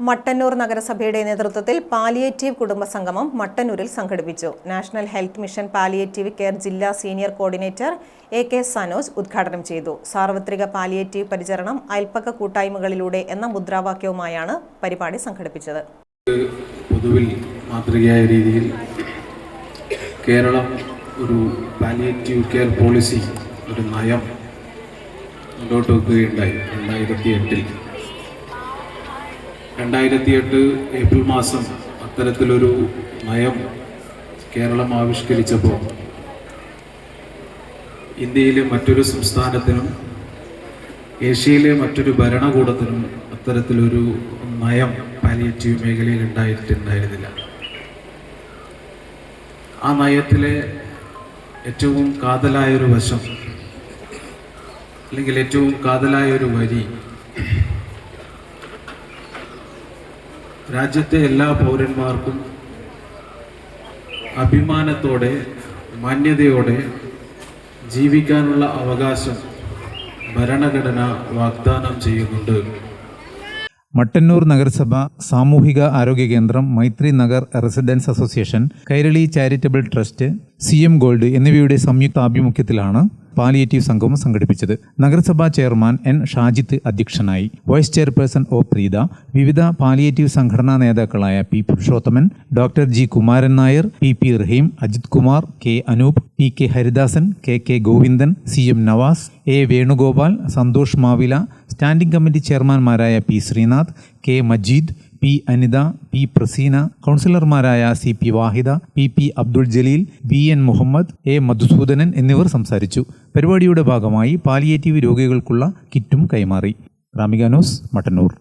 മട്ടന്നൂർ നഗരസഭയുടെ നേതൃത്വത്തിൽ പാലിയേറ്റീവ് കുടുംബ സംഗമം മട്ടന്നൂരിൽ സംഘടിപ്പിച്ചു. National health mission palliative care ജില്ലാ senior coordinator A K Sanoj ഉദ്ഘാടനം ചെയ്തു. സാർവത്രിക പാലിയേറ്റീവ് പരിചരണം അയൽപ്പക്ക കൂട്ടായ്മകളിലൂടെ എന്ന മുദ്രാവാക്യവുമായാണ് പരിപാടി സംഘടിപ്പിച്ചത്. പൊതുവിൽ മാതൃകയായ രീതിയിൽ കേരളം ഒരു പാലിയേറ്റീവ് കെയർ പോളിസി ഒരു നയം മുന്നോട്ട് വെക്കുകയുണ്ടായി രണ്ടായിരത്തി എട്ടിൽ. രണ്ടായിരത്തി എട്ട് ഏപ്രിൽ മാസം അത്തരത്തിലൊരു നയം കേരളം ആവിഷ്കരിച്ചപ്പോൾ ഇന്ത്യയിലെ മറ്റൊരു സംസ്ഥാനത്തിനും ഏഷ്യയിലെ മറ്റൊരു ഭരണകൂടത്തിനും അത്തരത്തിലൊരു നയം പാലിയേറ്റീവ് മേഖലയിൽ ഉണ്ടായിട്ടുണ്ടായിരുന്നില്ല. ആ നയത്തിലെ ഏറ്റവും കാതലായൊരു വശം അല്ലെങ്കിൽ ഏറ്റവും കാതലായൊരു വരി രാജ്യത്തെ എല്ലാ പൗരന്മാർക്കും അഭിമാനത്തോടെ മാന്യതയോടെ ജീവിക്കാനുള്ള അവകാശം ഭരണഘടന വാഗ്ദാനം ചെയ്യുന്നുണ്ട്. മട്ടന്നൂർ നഗരസഭ സാമൂഹിക ആരോഗ്യ കേന്ദ്രം Maithri Nagar residence association Kairali charitable trust C M gold എന്നിവയുടെ സംയുക്ത ആഭിമുഖ്യത്തിലാണ് പാലിയേറ്റീവ് സംഘവും സംഘടിപ്പിച്ചത് നഗരസഭാ ചെയർമാൻ എൻ ഷാജിത്ത് അധ്യക്ഷനായി. വൈസ് ചെയർപേഴ്സൺ ഒ പ്രീത വിവിധ പാലിയേറ്റീവ് സംഘടനാ നേതാക്കളായ P Purushothaman doctor G Kumaran Nair P P Raheem Ajith Kumar K Anoop P K Haridasan K K Govindan C M Navas A Venugopal Santhosh Mavila standing committee ചെയർമാൻമാരായ P Sreenath K Majeed P Anitha P Praseena കൗൺസിലർമാരായ C P Vahida P P Abdul Jaleel B N Muhammad A Madhusoodanan എന്നിവർ സംസാരിച്ചു. പരിപാടിയുടെ ഭാഗമായി palliative രോഗികൾക്കുള്ള കിറ്റും കൈമാറി. Ramika news Mattannur.